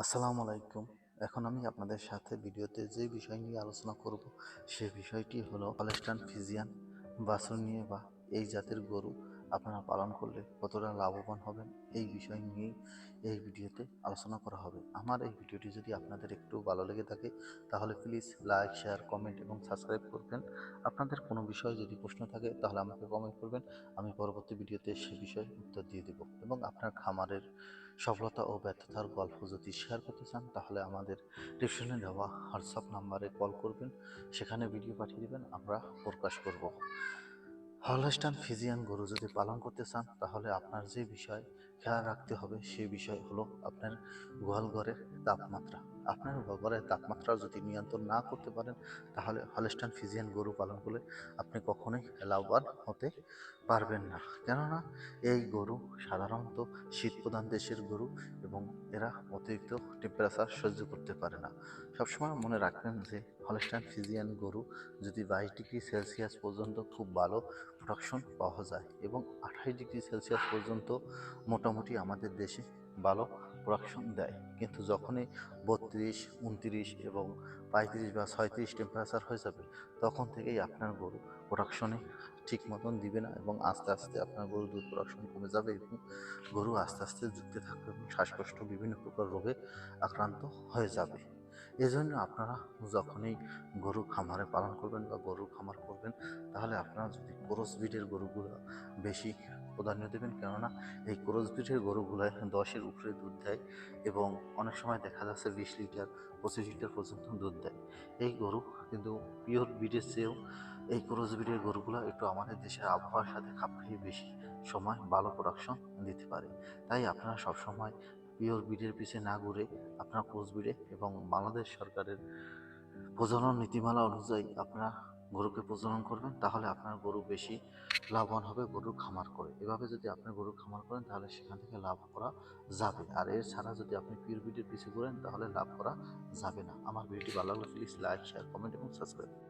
আসসালামু আলাইকুম। এখন আমি আপনাদের সাথে ভিডিওতে যে বিষয় নিয়ে আলোচনা করব, সে বিষয়টি হলো পালেস্টান ফিজিয়ান বাছুর নিয়ে বা এই জাতের গরু। আপনারা পালন করলে কতটা লাভবান হবেন এই বিষয় নিয়েই এই ভিডিওতে আলোচনা করা হবে। আমার এই ভিডিওটি যদি আপনাদের একটু ভালো লেগে থাকে, তাহলে প্লিজ লাইক শেয়ার কমেন্ট এবং সাবস্ক্রাইব করবেন। আপনাদের কোনো বিষয়ে যদি প্রশ্ন থাকে, তাহলে আমাকে কমেন্ট করবেন। আমি পরবর্তী ভিডিওতে সে বিষয়ে উত্তর দিয়ে দেব এবং আপনার খামারের সফলতা ও ব্যর্থতার গল্প যদি শেয়ার করতে চান, তাহলে আমাদের ডিসক্রিপশনে দেওয়া হোয়াটসঅ্যাপ নাম্বারে কল করবেন। সেখানে ভিডিও পাঠিয়ে দেবেন, আমরা প্রকাশ করব। হলস্টান ফিজিয়ান গরু যদি পালন করতে চান তাহলে আপনার যে বিষয় খেয়াল রাখতে হবে সেই বিষয় হলো আপনার গোয়াল ঘরের তাপমাত্রা। আপনার ঘরের তাপমাত্রা যদি নিয়ন্ত্রণ না করতে পারেন, তাহলে হলস্টান ফিজিয়ান গরু পালন করলে আপনি কখনোই লাভবান হতে পারবেন না। কেননা এই গরু সাধারণত শীত প্রধান দেশের গরু এবং এরা অতিরিক্ত টেম্পারেচার সহ্য করতে পারে না। সবসময় মনে রাখবেন যে হলস্টাইন ফিজিয়ান গরু যদি বাইশ ডিগ্রি সেলসিয়াস পর্যন্ত খুব ভালো প্রোডাকশন পাওয়া যায় এবং আঠাশ ডিগ্রি সেলসিয়াস পর্যন্ত মোটামুটি আমাদের দেশে ভালো প্রোডাকশন দেয়। কিন্তু যখনই বত্রিশ, উনত্রিশ এবং পঁয়ত্রিশ বা ছয়ত্রিশ টেম্পারেচার হয়ে যাবে, তখন থেকেই আপনার গরু প্রোডাকশনে ঠিক মতন দিবে না এবং আস্তে আস্তে আপনার গরু দুধ প্রোডাকশন কমে যাবে এবং গরু আস্তে আস্তে ঝুঁকতে থাকবে এবং শ্বাসকষ্ট বিভিন্ন প্রকার রোগে আক্রান্ত হয়ে যাবে। এজন্য আপনারা যখনই গরু খামারে পালন করবেন বা গরু খামার করবেন, তাহলে আপনারা যদি ক্রস ব্রিডের গরুগুলো বেশি প্রাধান্য দেবেন, কেননা এই ক্রস ব্রিডের গরুগুলো দশের উপরে দুধ দেয় এবং অনেক সময় দেখা যাচ্ছে বিশ লিটার, পঁচিশ লিটার পর্যন্ত দুধ দেয়। এই গরু কিন্তু পিওর ব্রিডের চেয়েও এই ক্রস ব্রিডের গরুগুলো একটু আমাদের দেশের আবহাওয়ার সাথে খাপ খাইয়ে বেশি সময় ভালো প্রোডাকশন দিতে পারে। তাই আপনারা সবসময় পিওর ব্রিডের পিছে না ঘুরে আপনারা ক্রস ব্রিডে এবং বাংলাদেশ সরকারের প্রজনন নীতিমালা অনুযায়ী আপনারা গরুকে প্রজনন করবেন, তাহলে আপনার গরু বেশি লাভবান হবে গরুর খামার করে। এভাবে যদি আপনি গরুর খামার করেন, তাহলে সেখান থেকে লাভ করা যাবে। আর এর ছাড়া যদি আপনি পিওর ব্রিডের পিছিয়ে ঘুরেন, তাহলে লাভ করা যাবে না। আমার ভিডিওটি ভালো লাগলে প্লিজ লাইক শেয়ার কমেন্ট এবং সাবস্ক্রাইব